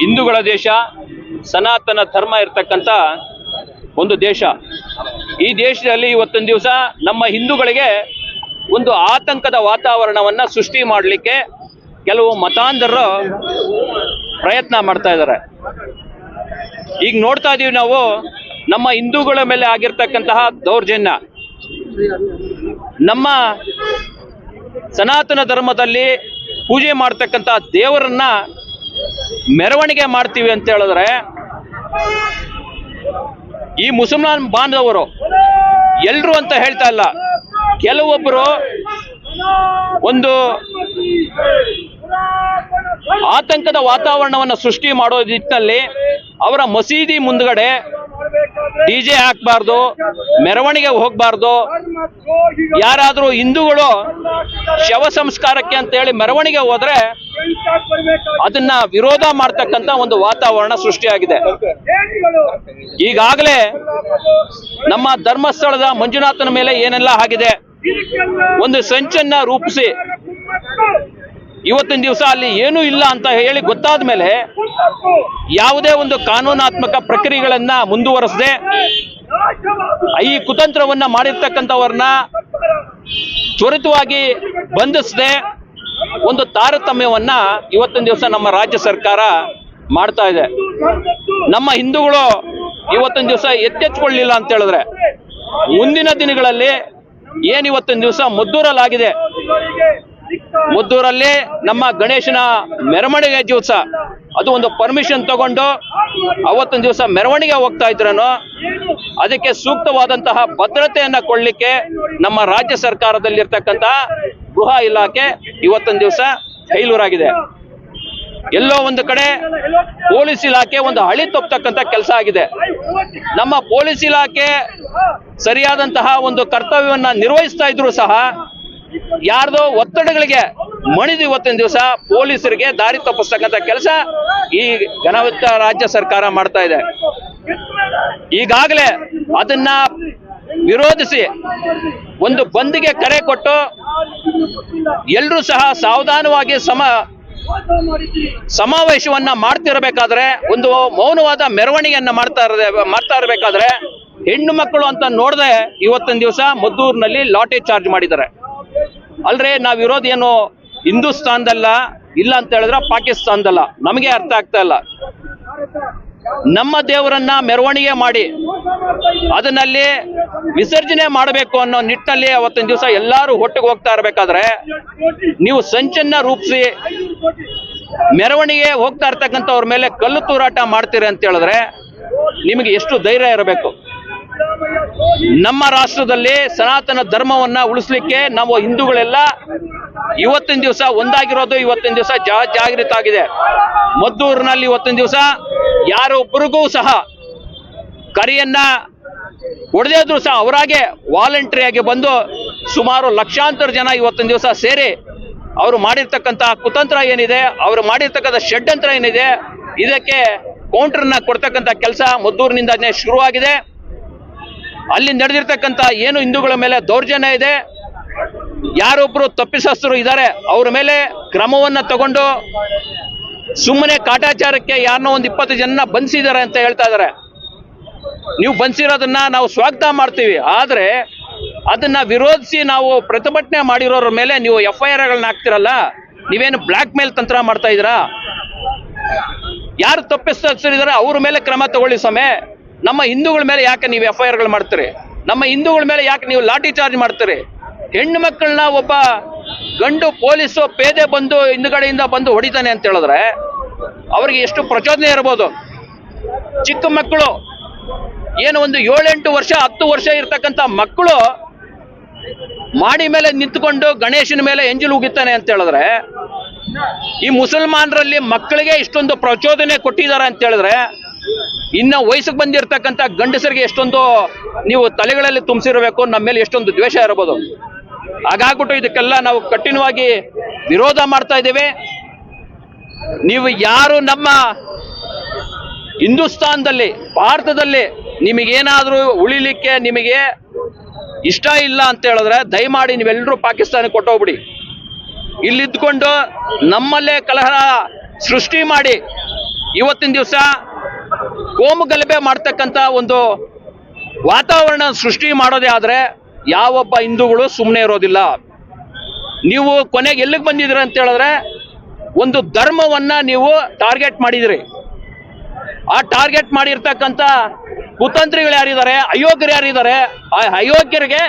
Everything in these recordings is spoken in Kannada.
ಹಿಂದೂಗಳ ದೇಶ ಸನಾತನ ಧರ್ಮ ಇರ್ತಕ್ಕಂತ ಒಂದು ದೇಶ. ಈ ದೇಶದಲ್ಲಿ ಇವತ್ತೊಂದು ದಿವಸ ನಮ್ಮ ಹಿಂದೂಗಳಿಗೆ ಒಂದು ಆತಂಕದ ವಾತಾವರಣವನ್ನ ಸೃಷ್ಟಿ ಮಾಡಲಿಕ್ಕೆ ಕೆಲವು ಮತಾಂಧರು ಪ್ರಯತ್ನ ಮಾಡ್ತಾ ಇದ್ದಾರೆ. ಈಗ ನೋಡ್ತಾ ಇದೀವಿ ನಾವು ನಮ್ಮ ಹಿಂದೂಗಳ ಮೇಲೆ ಆಗಿರ್ತಕ್ಕಂತಹ ದೌರ್ಜನ್ಯ. ನಮ್ಮ ಸನಾತನ ಧರ್ಮದಲ್ಲಿ ಪೂಜೆ ಮಾಡ್ತಕ್ಕಂತಹ ದೇವರನ್ನ ಮೆರವಣಿಗೆ ಮಾಡ್ತೀವಿ ಅಂತ ಹೇಳಿದ್ರೆ, ಈ ಮುಸಲ್ಮಾನ್ ಬಾಂಧವರು ಎಲ್ರು ಅಂತ ಹೇಳ್ತಾ ಇಲ್ಲ. ಕೆಲವೊಬ್ಬರು ಒಂದು ಆತಂಕದ ವಾತಾವರಣವನ್ನು ಸೃಷ್ಟಿ ಮಾಡೋ ನಿಟ್ಟಿನಲ್ಲಿ ಅವರ ಮಸೀದಿ ಮುಂದ್ಗಡೆ ಡಿಜೆ ಹಾಕ್ಬಾರ್ದು, ಮೆರವಣಿಗೆ ಹೋಗ್ಬಾರ್ದು. ಯಾರಾದರೂ ಹಿಂದೂಗಳು ಶವ ಸಂಸ್ಕಾರಕ್ಕೆ ಅಂತ ಹೇಳಿ ಮೆರವಣಿಗೆ ಹೋದ್ರೆ ಅದನ್ನ ವಿರೋಧ ಮಾಡ್ತಕ್ಕಂಥ ಒಂದು ವಾತಾವರಣ ಸೃಷ್ಟಿಯಾಗಿದೆ. ಈಗಾಗಲೇ ನಮ್ಮ ಧರ್ಮಸ್ಥಳದ ಮಂಜುನಾಥನ ಮೇಲೆ ಏನೆಲ್ಲ ಆಗಿದೆ, ಒಂದು ಸಂಚನ್ನ ರೂಪಿಸಿ ಇವತ್ತಿನ ದಿವಸ ಅಲ್ಲಿ ಏನೂ ಇಲ್ಲ ಅಂತ ಹೇಳಿ ಗೊತ್ತಾದ ಮೇಲೆ ಯಾವುದೇ ಒಂದು ಕಾನೂನಾತ್ಮಕ ಪ್ರಕ್ರಿಯೆಗಳನ್ನ ಮುಂದುವರೆಸದೆ ಈ ಕುತಂತ್ರವನ್ನ ಮಾಡಿರ್ತಕ್ಕಂಥವ್ರನ್ನ ತ್ವರಿತವಾಗಿ ಬಂಧಿಸದೆ ಒಂದು ತಾರತಮ್ಯವನ್ನ ಇವತ್ತಿನ ದಿವಸ ನಮ್ಮ ರಾಜ್ಯ ಸರ್ಕಾರ ಮಾಡ್ತಾ ಇದೆ. ನಮ್ಮ ಹಿಂದೂಗಳು ಇವತ್ತಿನ ದಿವಸ ಎತ್ತೆಚ್ಚಿಕೊಳ್ಳಲಿಲ್ಲ ಅಂತ ಹೇಳಿದ್ರೆ ಮುಂದಿನ ದಿನಗಳಲ್ಲಿ ಏನಿವತ್ತಿನ ದಿವಸ ಮದ್ದೂರಲ್ಲಾಗಿದೆ? ಮುದ್ದೂರಲ್ಲಿ ನಮ್ಮ ಗಣೇಶನ ಮೆರವಣಿಗೆ ದಿವಸ. ಅದು ಒಂದು ಪರ್ಮಿಷನ್ ತಗೊಂಡು ಅವತ್ತೊಂದು ದಿವಸ ಮೆರವಣಿಗೆ ಹೋಗ್ತಾ ಇದ್ರನು, ಅದಕ್ಕೆ ಸೂಕ್ತವಾದಂತಹ ಭದ್ರತೆಯನ್ನ ಕೊಡ್ಲಿಕ್ಕೆ ನಮ್ಮ ರಾಜ್ಯ ಸರ್ಕಾರದಲ್ಲಿರ್ತಕ್ಕಂತಹ ಗೃಹ ಇಲಾಖೆ ಇವತ್ತೊಂದು ದಿವಸ ಫೈಲೂರಾಗಿದೆ ಎಲ್ಲೋ ಒಂದು ಕಡೆ ಪೊಲೀಸ್ ಇಲಾಖೆ ಒಂದು ಹಳಿ ತಪ್ಪತಕ್ಕಂತ ಕೆಲಸ ಆಗಿದೆ. ನಮ್ಮ ಪೊಲೀಸ್ ಇಲಾಖೆ ಸರಿಯಾದಂತಹ ಒಂದು ಕರ್ತವ್ಯವನ್ನ ನಿರ್ವಹಿಸ್ತಾ ಇದ್ರು ಸಹ ಯಾರ್ದೋ ಒತ್ತಡಗಳಿಗೆ ಮಣಿದು ಇವತ್ತಿನ ದಿವಸ ಪೊಲೀಸರಿಗೆ ದಾರಿ ತಪ್ಪಿಸ್ತಕ್ಕಂಥ ಕೆಲಸ ಈ ಘನವಿತ್ತ ರಾಜ್ಯ ಸರ್ಕಾರ ಮಾಡ್ತಾ ಇದೆ. ಈಗಾಗಲೇ ಅದನ್ನ ವಿರೋಧಿಸಿ ಒಂದು ಬಂದ್ಗೆ ಕರೆ ಕೊಟ್ಟು ಎಲ್ಲರೂ ಸಹ ಸಾವಧಾನವಾಗಿ ಸಮ ಸಮಾವೇಶವನ್ನ ಮಾಡ್ತಿರಬೇಕಾದ್ರೆ ಒಂದು ಮೌನವಾದ ಮೆರವಣಿಗೆಯನ್ನ ಮಾಡ್ತಾ ಇರ ಮಾಡ್ತಾ ಇರಬೇಕಾದ್ರೆ ಹೆಣ್ಣು ಮಕ್ಕಳು ಅಂತ ನೋಡದೆ ಇವತ್ತಿನ ದಿವಸ ಮದ್ದೂರಿನಲ್ಲಿ ಲಾಟರಿ ಚಾರ್ಜ್ ಮಾಡಿದ್ದಾರೆ. ಅಲ್ರಿ ನಾವು ಇರೋದೇನು ಹಿಂದೂಸ್ತಾನದಲ್ಲ ಇಲ್ಲ ಅಂತ ಹೇಳಿದ್ರೆ ಪಾಕಿಸ್ತಾನದಲ್ಲ. ನಮಗೆ ಅರ್ಥ ಆಗ್ತಾ ಇಲ್ಲ. ನಮ್ಮ ದೇವರನ್ನ ಮೆರವಣಿಗೆ ಮಾಡಿ ಅದನ್ನಲ್ಲಿ ವಿಸರ್ಜನೆ ಮಾಡಬೇಕು ಅನ್ನೋ ನಿಟ್ಟಿನಲ್ಲಿ ಅವತ್ತಿನ ದಿವಸ ಎಲ್ಲರೂ ಒಟ್ಟಿಗೆ ಹೋಗ್ತಾ ಇರಬೇಕಾದ್ರೆ ನೀವು ಸಂಚನ್ನ ರೂಪಿಸಿ ಮೆರವಣಿಗೆ ಹೋಗ್ತಾ ಇರ್ತಕ್ಕಂಥವ್ರ ಮೇಲೆ ಕಲ್ಲು ತೂರಾಟ ಮಾಡ್ತೀರಿ ಅಂತ ಹೇಳಿದ್ರೆ ನಿಮಗೆ ಎಷ್ಟು ಧೈರ್ಯ ಇರಬೇಕು? ನಮ್ಮ ರಾಷ್ಟ್ರದಲ್ಲಿ ಸನಾತನ ಧರ್ಮವನ್ನ ಉಳಿಸ್ಲಿಕ್ಕೆ ನಾವು ಹಿಂದೂಗಳೆಲ್ಲ ಇವತ್ತಿನ ದಿವಸ ಒಂದಾಗಿರೋದು, ಇವತ್ತಿನ ದಿವಸ ಜಾ ಜಾಗೃತ ಆಗಿದೆ. ಮದ್ದೂರಿನಲ್ಲಿ ಇವತ್ತಿನ ದಿವಸ ಯಾರೊಬ್ಬರಿಗೂ ಸಹ ಕರಿಯನ್ನ ಹೊಡೆದಿದ್ರು ಸಹ ಅವರಾಗೆ ವಾಲಂಟ್ರಿ ಆಗಿ ಬಂದು ಸುಮಾರು ಲಕ್ಷಾಂತರ ಜನ ಇವತ್ತಿನ ದಿವಸ ಸೇರಿ ಅವರು ಮಾಡಿರ್ತಕ್ಕಂಥ ಕುತಂತ್ರ ಏನಿದೆ, ಅವರು ಮಾಡಿರ್ತಕ್ಕಂಥ ಷಡ್ಯಂತ್ರ ಏನಿದೆ, ಇದಕ್ಕೆ ಕೌಂಟರ್ನ ಕೊಡ್ತಕ್ಕಂಥ ಕೆಲಸ ಮದ್ದೂರಿನಿಂದನೇ ಶುರುವಾಗಿದೆ. ಅಲ್ಲಿ ನಡೆದಿರ್ತಕ್ಕಂಥ ಏನು ಹಿಂದೂಗಳ ಮೇಲೆ ದೌರ್ಜನ್ಯ ಇದೆ ಯಾರೊಬ್ಬರು ತಪ್ಪಿಸಸ್ತರು ಇದ್ದಾರೆ, ಅವ್ರ ಮೇಲೆ ಕ್ರಮವನ್ನ ತಗೊಂಡು ಸುಮ್ಮನೆ ಕಾಟಾಚಾರಕ್ಕೆ ಯಾರನ್ನೋ ಒಂದು ಇಪ್ಪತ್ತು ಜನ ಬಂಧಿಸಿದ್ದಾರೆ ಅಂತ ಹೇಳ್ತಾ ಇದ್ದಾರೆ. ನೀವು ಬಂಧಿಸಿರೋದನ್ನ ನಾವು ಸ್ವಾಗತ ಮಾಡ್ತೀವಿ, ಆದರೆ ಅದನ್ನ ವಿರೋಧಿಸಿ ನಾವು ಪ್ರತಿಭಟನೆ ಮಾಡಿರೋರ ಮೇಲೆ ನೀವು ಎಫ್ ಐ ಆರ್ಗಳನ್ನ ಹಾಕ್ತಿರಲ್ಲ, ನೀವೇನು ಬ್ಲ್ಯಾಕ್ ಮೇಲ್ ತಂತ್ರ ಮಾಡ್ತಾ ಇದ್ದೀರಾ? ಯಾರು ತಪ್ಪಿಸ್ತಾರೆ ಅವ್ರ ಮೇಲೆ ಕ್ರಮ ತಗೊಳ್ಳಿ ಸಮಯ ನಮ್ಮ ಹಿಂದೂಗಳ ಮೇಲೆ ಯಾಕೆ ನೀವು ಎಫ್ ಐ ಆರ್ಗಳು ಮಾಡ್ತೀರಿ? ನಮ್ಮ ಹಿಂದೂಗಳ ಮೇಲೆ ಯಾಕೆ ನೀವು ಲಾಠಿ ಚಾರ್ಜ್ ಮಾಡ್ತೀರಿ? ಹೆಣ್ಣು ಮಕ್ಕಳನ್ನ ಒಬ್ಬ ಗಂಡು ಪೊಲೀಸು ಪೇದೆ ಬಂದು ಹಿಂದುಗಡೆಯಿಂದ ಬಂದು ಹೊಡಿತಾನೆ ಅಂತ ಹೇಳಿದ್ರೆ ಅವ್ರಿಗೆ ಎಷ್ಟು ಪ್ರಚೋದನೆ ಇರ್ಬೋದು? ಚಿಕ್ಕ ಮಕ್ಕಳು, ಏನು ಒಂದು ಏಳೆಂಟು ವರ್ಷ, ಹತ್ತು ವರ್ಷ ಇರ್ತಕ್ಕಂಥ ಮಕ್ಕಳು ಮಾಡಿ ಮೇಲೆ ನಿಂತ್ಕೊಂಡು ಗಣೇಶನ ಮೇಲೆ ಎಂಜಲು ಉಗಿತಾನೆ ಅಂತ ಹೇಳಿದ್ರೆ, ಈ ಮುಸಲ್ಮಾನರಲ್ಲಿ ಮಕ್ಕಳಿಗೆ ಇಷ್ಟೊಂದು ಪ್ರಚೋದನೆ ಕೊಟ್ಟಿದ್ದಾರೆ ಅಂತ ಹೇಳಿದ್ರೆ ಇನ್ನ ವಯಸ್ಸಿಗೆ ಬಂದಿರತಕ್ಕಂಥ ಗಂಡಸರಿಗೆ ಎಷ್ಟೊಂದು ನೀವು ತಲೆಗಳಲ್ಲಿ ತುಂಬಿಸಿರಬೇಕು, ನಮ್ಮ ಮೇಲೆ ಎಷ್ಟೊಂದು ದ್ವೇಷ ಇರಬಹುದು. ಹಾಗಾಗ್ಬಿಟ್ಟು ಇದಕ್ಕೆಲ್ಲ ನಾವು ಕಠಿಣವಾಗಿ ವಿರೋಧ ಮಾಡ್ತಾ ಇದ್ದೇವೆ. ನೀವು ಯಾರು ನಮ್ಮ ಹಿಂದೂಸ್ತಾನದಲ್ಲಿ, ಭಾರತದಲ್ಲಿ ನಿಮಗೇನಾದರೂ ಉಳಿಲಿಕ್ಕೆ ನಿಮಗೆ ಇಷ್ಟ ಇಲ್ಲ ಅಂತ ಹೇಳಿದ್ರೆ ದಯಮಾಡಿ ನೀವೆಲ್ಲರೂ ಪಾಕಿಸ್ತಾನಕ್ಕೆ ಕೊಟ್ಟೋಗ್ಬಿಡಿ. ಇಲ್ಲಿದ್ಕೊಂಡು ನಮ್ಮಲ್ಲೇ ಕಲಹ ಸೃಷ್ಟಿ ಮಾಡಿ ಇವತ್ತಿನ ದಿವಸ ಕೋಮು ಗಲಭೆ ಮಾಡ್ತಕ್ಕಂಥ ಒಂದು ವಾತಾವರಣ ಸೃಷ್ಟಿ ಮಾಡೋದೇ ಆದರೆ ಯಾವೊಬ್ಬ ಹಿಂದೂಗಳು ಸುಮ್ಮನೆ ಇರೋದಿಲ್ಲ. ನೀವು ಕೊನೆಗೆ ಎಲ್ಲಿಗೆ ಬಂದಿದ್ದೀರ ಅಂತ ಹೇಳಿದ್ರೆ ಒಂದು ಧರ್ಮವನ್ನ ನೀವು ಟಾರ್ಗೆಟ್ ಮಾಡಿದಿರಿ. ಆ ಟಾರ್ಗೆಟ್ ಮಾಡಿರ್ತಕ್ಕಂಥ ಕುತಂತ್ರಿಗಳು ಯಾರಿದ್ದಾರೆ, ಅಯೋಗ್ಯರು ಯಾರಿದ್ದಾರೆ, ಆ ಅಯೋಗ್ಯರಿಗೆ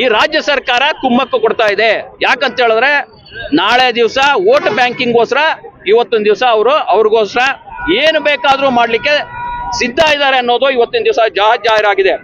ಈ ರಾಜ್ಯ ಸರ್ಕಾರ ಕುಮ್ಮಕ್ಕು ಕೊಡ್ತಾ ಇದೆ. ಯಾಕಂತ ಹೇಳಿದ್ರೆ ನಾಳೆ ದಿವಸ ವೋಟ್ ಬ್ಯಾಂಕಿಂಗ್ಗೋಸ್ಕರ ಇವತ್ತೊಂದು ದಿವಸ ಅವರು ಅವ್ರಿಗೋಸ್ಕರ ಏನು ಬೇಕಾದರೂ ಮಾಡಲಿಕ್ಕೆ ಸಿದ್ಧ ಇದ್ದಾರೆ ಅನ್ನೋದು ಇವತ್ತಿನ ದಿವಸ ಜಾಹೀರಾಗಿದೆ.